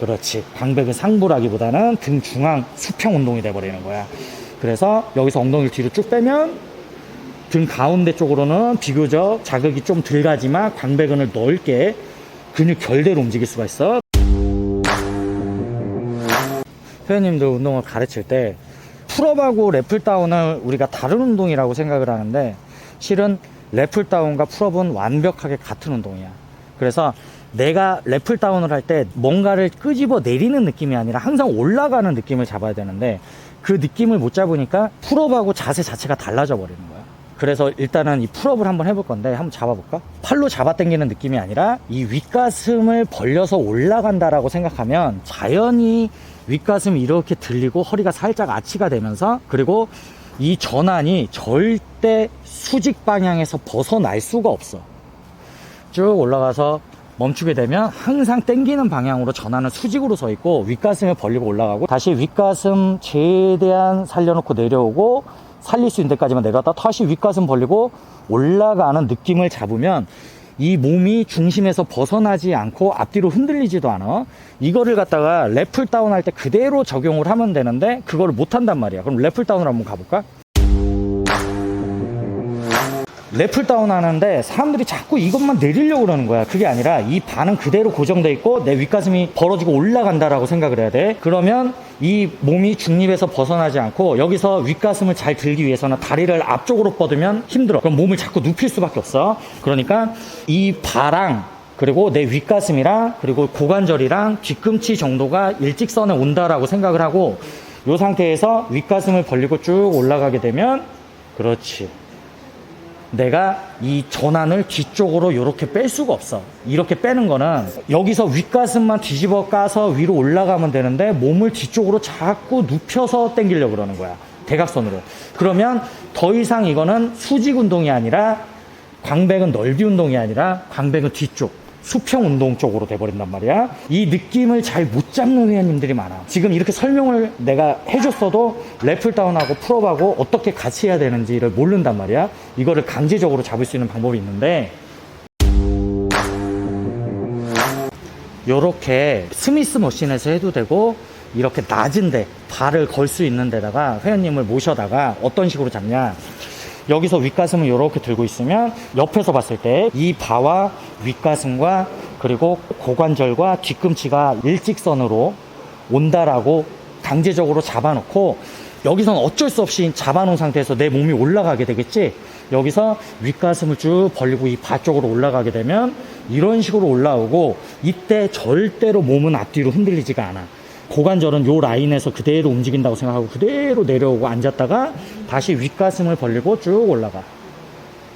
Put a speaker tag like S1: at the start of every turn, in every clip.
S1: 그렇지. 광배근 상부라기보다는 등 중앙 수평 운동이 돼버리는 거야. 그래서 여기서 엉덩이를 뒤로 쭉 빼면 등 가운데 쪽으로는 비교적 자극이 좀 덜 가지만 광배근을 넓게 근육 결대로 움직일 수가 있어. 회원님들 운동을 가르칠 때 풀업하고 래플다운을 우리가 다른 운동이라고 생각을 하는데 실은 래플다운과 풀업은 완벽하게 같은 운동이야. 그래서 내가 래플다운을 할 때 뭔가를 끄집어 내리는 느낌이 아니라 항상 올라가는 느낌을 잡아야 되는데 그 느낌을 못 잡으니까 풀업하고 자세 자체가 달라져 버리는 거야. 그래서 일단은 이 풀업을 한번 해볼 건데 한번 잡아볼까? 팔로 잡아 당기는 느낌이 아니라 이 윗가슴을 벌려서 올라간다라고 생각하면 자연히 윗가슴이 이렇게 들리고 허리가 살짝 아치가 되면서 그리고 이 전환이 절대 수직 방향에서 벗어날 수가 없어. 쭉 올라가서 멈추게 되면 항상 당기는 방향으로 전환은 수직으로 서 있고 윗가슴을 벌리고 올라가고 다시 윗가슴 최대한 살려놓고 내려오고 살릴 수 있는 데까지만 내려갔다 다시 윗가슴 벌리고 올라가는 느낌을 잡으면 이 몸이 중심에서 벗어나지 않고 앞뒤로 흔들리지도 않아. 이거를 갖다가 래플 다운 할 때 그대로 적용을 하면 되는데 그거를 못 한단 말이야. 그럼 래플 다운을 한번 가볼까? 래플 다운 하는데 사람들이 자꾸 이것만 내리려고 그러는 거야. 그게 아니라 이 반은 그대로 고정돼 있고 내 윗가슴이 벌어지고 올라간다라고 생각을 해야 돼. 그러면 이 몸이 중립에서 벗어나지 않고 여기서 윗가슴을 잘 들기 위해서는 다리를 앞쪽으로 뻗으면 힘들어. 그럼 몸을 자꾸 눕힐 수밖에 없어. 그러니까 이 바랑 그리고 내 윗가슴이랑 그리고 고관절이랑 뒤꿈치 정도가 일직선에 온다라고 생각을 하고 이 상태에서 윗가슴을 벌리고 쭉 올라가게 되면 그렇지. 내가 이 전환을 뒤쪽으로 이렇게 뺄 수가 없어. 이렇게 빼는 거는 여기서 윗가슴만 뒤집어 까서 위로 올라가면 되는데 몸을 뒤쪽으로 자꾸 눕혀서 당기려고 그러는 거야. 대각선으로. 그러면 더 이상 이거는 수직 운동이 아니라 광배근 넓이 운동이 아니라 광배근 뒤쪽. 수평 운동 쪽으로 돼버린단 말이야. 이 느낌을 잘 못 잡는 회원님들이 많아. 지금 이렇게 설명을 내가 해줬어도 래플 다운하고 풀업하고 어떻게 같이 해야 되는지를 모른단 말이야. 이거를 강제적으로 잡을 수 있는 방법이 있는데 요렇게 스미스 머신에서 해도 되고 이렇게 낮은데 발을 걸 수 있는 데다가 회원님을 모셔다가 어떤 식으로 잡냐 여기서 윗가슴을 이렇게 들고 있으면 옆에서 봤을 때 이 바와 윗가슴과 그리고 고관절과 뒤꿈치가 일직선으로 온다라고 강제적으로 잡아놓고 여기서는 어쩔 수 없이 잡아놓은 상태에서 내 몸이 올라가게 되겠지? 여기서 윗가슴을 쭉 벌리고 이 바 쪽으로 올라가게 되면 이런 식으로 올라오고 이때 절대로 몸은 앞뒤로 흔들리지가 않아 고관절은 요 라인에서 그대로 움직인다고 생각하고 그대로 내려오고 앉았다가 다시 윗가슴을 벌리고 쭉 올라가.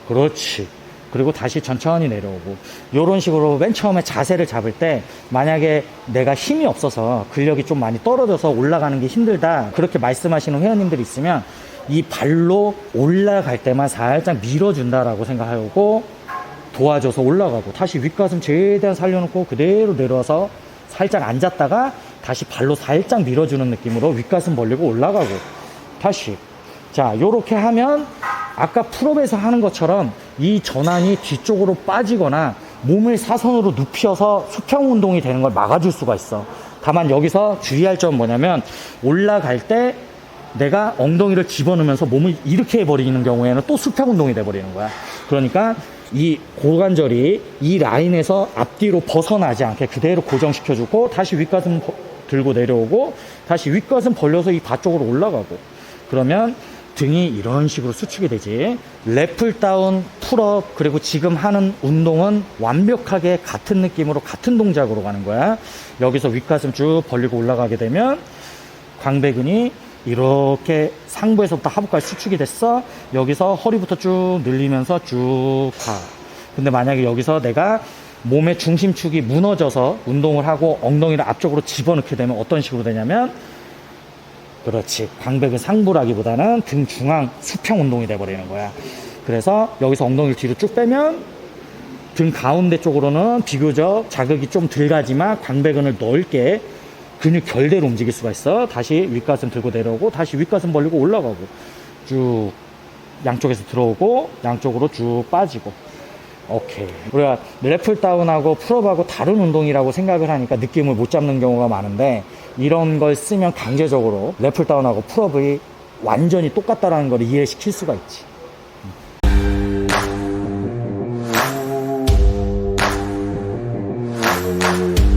S1: 그렇지. 그리고 다시 천천히 내려오고. 요런 식으로 맨 처음에 자세를 잡을 때 만약에 내가 힘이 없어서 근력이 좀 많이 떨어져서 올라가는 게 힘들다. 그렇게 말씀하시는 회원님들이 있으면 이 발로 올라갈 때만 살짝 밀어준다라고 생각하고 도와줘서 올라가고 다시 윗가슴 최대한 살려놓고 그대로 내려와서 살짝 앉았다가 다시 발로 살짝 밀어주는 느낌으로 윗가슴 벌리고 올라가고. 다시. 자 요렇게 하면 아까 풀업에서 하는 것처럼 이 전환이 뒤쪽으로 빠지거나 몸을 사선으로 눕혀서 수평 운동이 되는 걸 막아줄 수가 있어. 다만 여기서 주의할 점은 뭐냐면 올라갈 때 내가 엉덩이를 집어넣으면서 몸을 이렇게 해버리는 경우에는 또 수평 운동이 돼버리는 거야. 그러니까 이 고관절이 이 라인에서 앞뒤로 벗어나지 않게 그대로 고정시켜주고 다시 윗가슴 버- 들고 내려오고 다시 윗가슴 벌려서 이 바 쪽으로 올라가고 그러면 등이 이런 식으로 수축이 되지 래플 다운 풀업 그리고 지금 하는 운동은 완벽하게 같은 느낌으로 같은 동작으로 가는 거야 여기서 윗가슴 쭉 벌리고 올라가게 되면 광배근이 이렇게 상부에서부터 하부까지 수축이 됐어. 여기서 허리부터 쭉 늘리면서 쭉 가. 근데 만약에 여기서 내가 몸의 중심축이 무너져서 운동을 하고 엉덩이를 앞쪽으로 집어넣게 되면 어떤 식으로 되냐면 그렇지. 광배근 상부라기보다는 등 중앙 수평 운동이 돼버리는 거야. 그래서 여기서 엉덩이를 뒤로 쭉 빼면 등 가운데 쪽으로는 비교적 자극이 좀 덜 가지만 광배근을 넓게 근육 결대로 움직일 수가 있어. 다시 윗가슴 들고 내려오고 다시 윗가슴 벌리고 올라가고 쭉 양쪽에서 들어오고 양쪽으로 쭉 빠지고 오케이. 우리가 랩플 다운하고 풀업하고 다른 운동이라고 생각을 하니까 느낌을 못 잡는 경우가 많은데 이런 걸 쓰면 강제적으로 랩플 다운하고 풀업이 완전히 똑같다라는 걸 이해시킬 수가 있지. 음.